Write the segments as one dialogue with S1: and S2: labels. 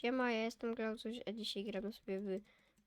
S1: Siema, ja jestem Klausuś, a dzisiaj gramy sobie w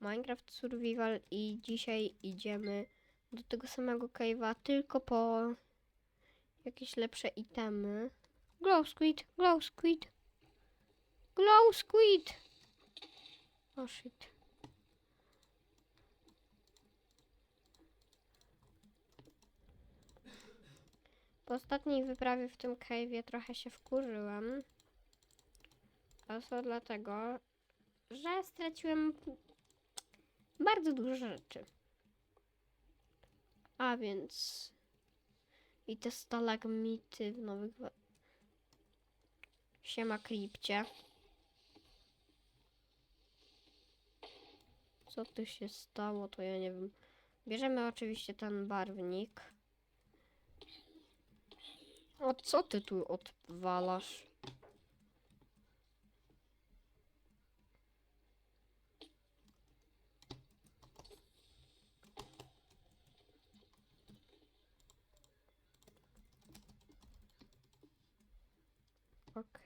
S1: Minecraft Survival i dzisiaj idziemy do tego samego cave'a, tylko po jakieś lepsze itemy. Glow squid, glow squid, glow squid! Oh shit. Po ostatniej wyprawie w tym cave'ie trochę się wkurzyłem. A dlatego, że straciłem bardzo dużo rzeczy. A więc i te stalagmity w nowych Siema Kripcie. Co tu się stało, to ja nie wiem. Bierzemy oczywiście ten barwnik. O co ty tu odwalasz?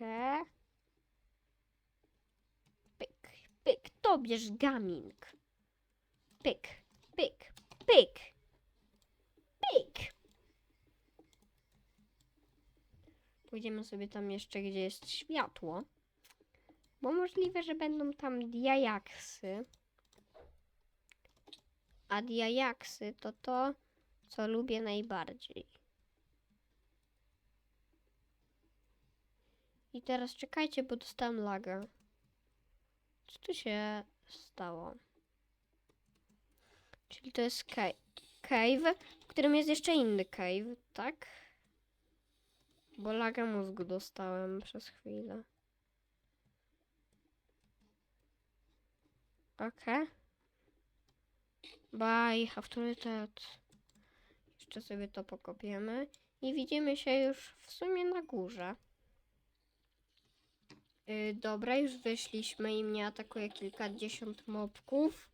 S1: Okej. Pyk, pyk, to bierz gaming. Pyk, pyk, pyk. Pyk. Pójdziemy sobie tam jeszcze, gdzie jest światło. Bo możliwe, że będą tam diajaksy. A diajaksy to to, co lubię najbardziej. I teraz czekajcie, bo dostałem laga. Co tu się stało? Czyli to jest ca- cave, w którym jest jeszcze inny cave, tak? Bo laga mózgu dostałem przez chwilę. Okej. Bye, autorytet. Jeszcze sobie to pokopiemy. I widzimy się już w sumie na górze. Yy, dobra, już wyszliśmy i mnie atakuje kilkadziesiąt mobków.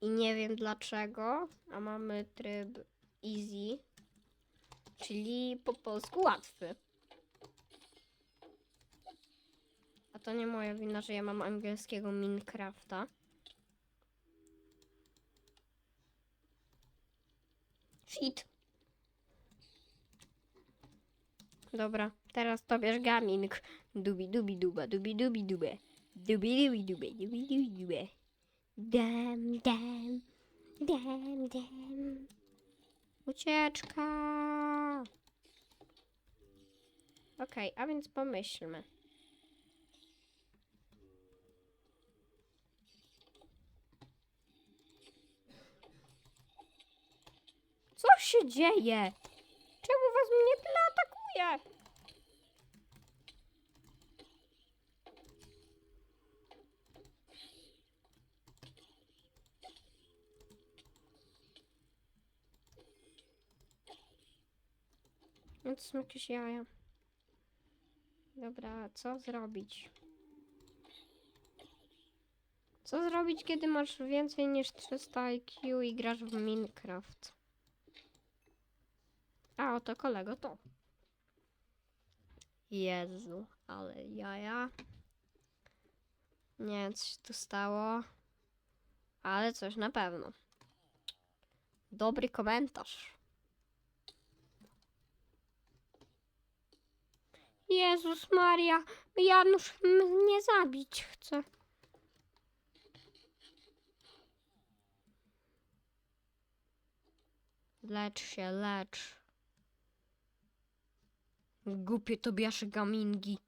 S1: I nie wiem dlaczego, a mamy tryb easy, czyli po polsku łatwy. A to nie moja wina, że ja mam angielskiego Minecrafta. Shit. Dobra, teraz to bierz gaming. Dubi dubi duba, dubi dubi dubę. Dubi dubi dubę, dubi dubi dubę. Dam, dam, dam, dam. Ucieczka. Okej, a więc pomyślmy. Co się dzieje? Czemu was mnie tyle atakuje? No to są jakieś jaja. Dobra, co zrobić? Co zrobić, kiedy masz więcej niż 300 IQ i grasz w Minecraft? A, oto kolego to. Jezu, ale jaja. Nie wiem, co się tu stało. Ale coś na pewno. Dobry komentarz. Jezus Maria, Janusz mnie zabić chce. Lecz się, lecz. Głupie Tobiasze gamingi.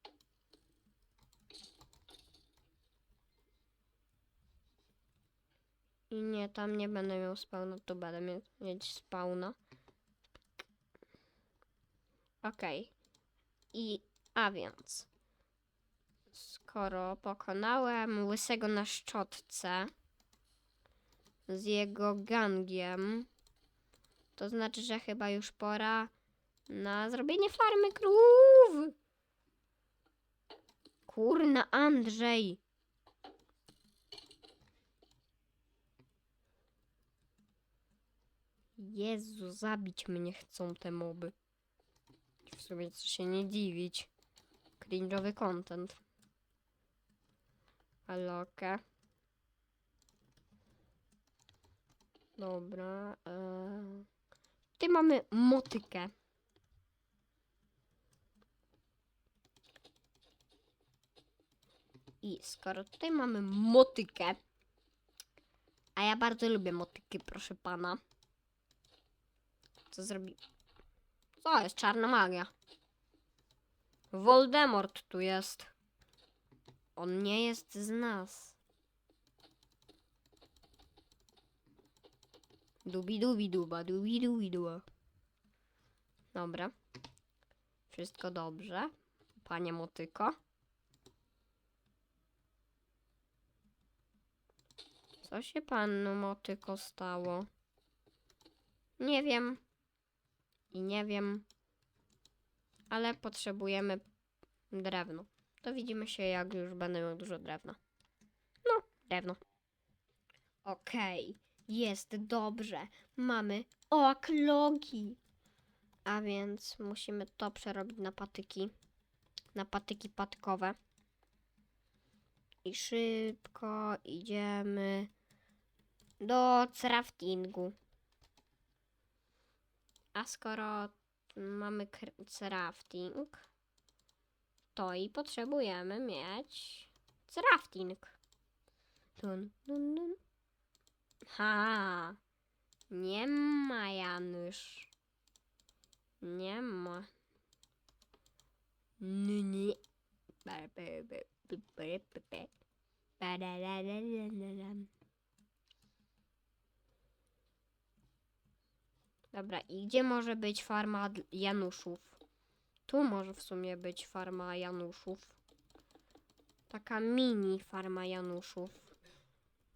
S1: I nie, tam nie będę miał spawna, tu będę mie- mieć spawna. Okej. I, a więc, skoro pokonałem łysego na szczotce z jego gangiem, to znaczy, że chyba już pora na zrobienie farmy krów. Kurna, Andrzej. Jezu, zabić mnie chcą te moby. W sumie co się nie dziwić. cringe'owy content. Ale okej. Dobra. Eee. Tutaj mamy motykę. I skoro tutaj mamy motykę, a ja bardzo lubię motyki, proszę pana. Co zrobi? Co jest? Czarna magia. Voldemort tu jest. On nie jest z nas. Dubi dubi duba, dubi dubi duba. Dobra. Wszystko dobrze. Panie motyko. Co się panu motyko stało? Nie wiem. I nie wiem. Ale potrzebujemy drewno. To widzimy się, jak już będę miał dużo drewna. No, drewno. Okej, jest dobrze. Mamy oklogi. A więc musimy to przerobić na patyki. Na patyki patkowe. I szybko idziemy do craftingu. A skoro mamy crafting, to i potrzebujemy mieć crafting. Dun, dun, dun. Ha! Nie ma Janusz. Nie ma. Nie. Dobra, i gdzie może być farma Januszów? Tu może w sumie być farma Januszów. Taka mini farma Januszów.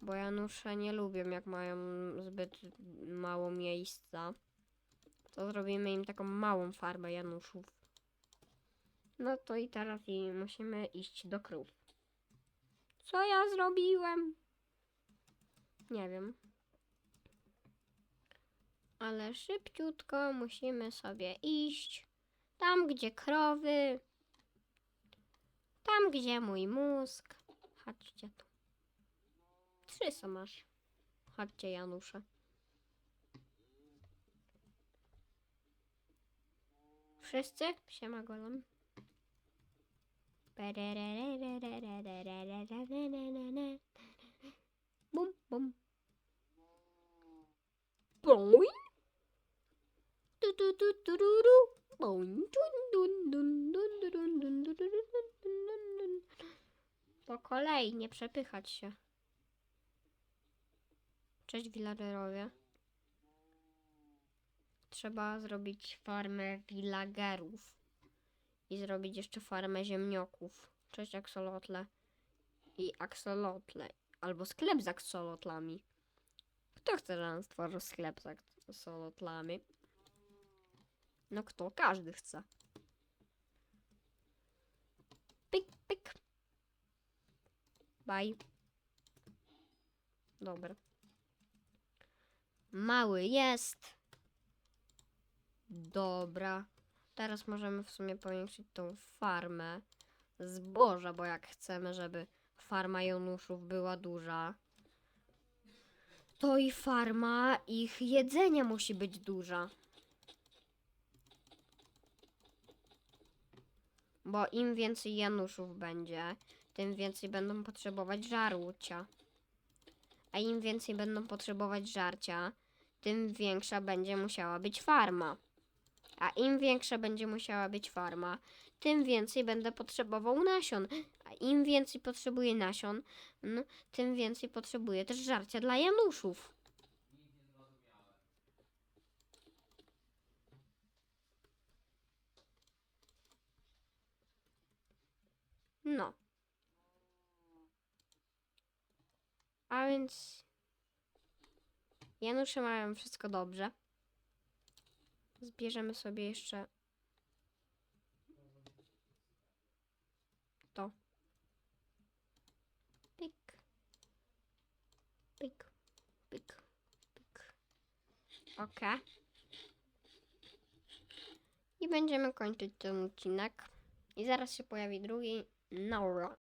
S1: Bo Janusze nie lubią, jak mają zbyt mało miejsca. To zrobimy im taką małą farmę Januszów. No to i teraz i musimy iść do krów. Co ja zrobiłem? Nie wiem. Ale szybciutko musimy sobie iść. Tam, gdzie krowy. Tam, gdzie mój mózg. Chodźcie tu. Trzy są masz. Chodźcie, Janusze. Wszyscy? Siema, golem. Bum, bum. Kolei, nie przepychać się. Cześć, villagerowie. Trzeba zrobić farmę villagerów. I zrobić jeszcze farmę ziemnioków. Cześć, aksolotle. I aksolotle. Albo sklep z aksolotlami. Kto chce, żebym stworzył sklep z aksolotlami? No kto? Każdy chce. Pyk, pyk. Bye. Dobra. Mały jest. Dobra. Teraz możemy w sumie powiększyć tą farmę zboża, bo jak chcemy, żeby farma Jonuszów była duża, to i farma ich jedzenia musi być duża. Bo im więcej Januszów będzie, tym więcej będą potrzebować żarcia. A im więcej będą potrzebować żarcia, tym większa będzie musiała być farma. A im większa będzie musiała być farma, tym więcej będę potrzebował nasion. A im więcej potrzebuję nasion, no, tym więcej potrzebuję też żarcia dla Januszów. No. A więc Janusze mają wszystko dobrze. Zbierzemy sobie jeszcze to. Pyk. Pyk. Pyk. Pyk. Ok. I będziemy kończyć ten odcinek. I zaraz się pojawi drugi. Naura.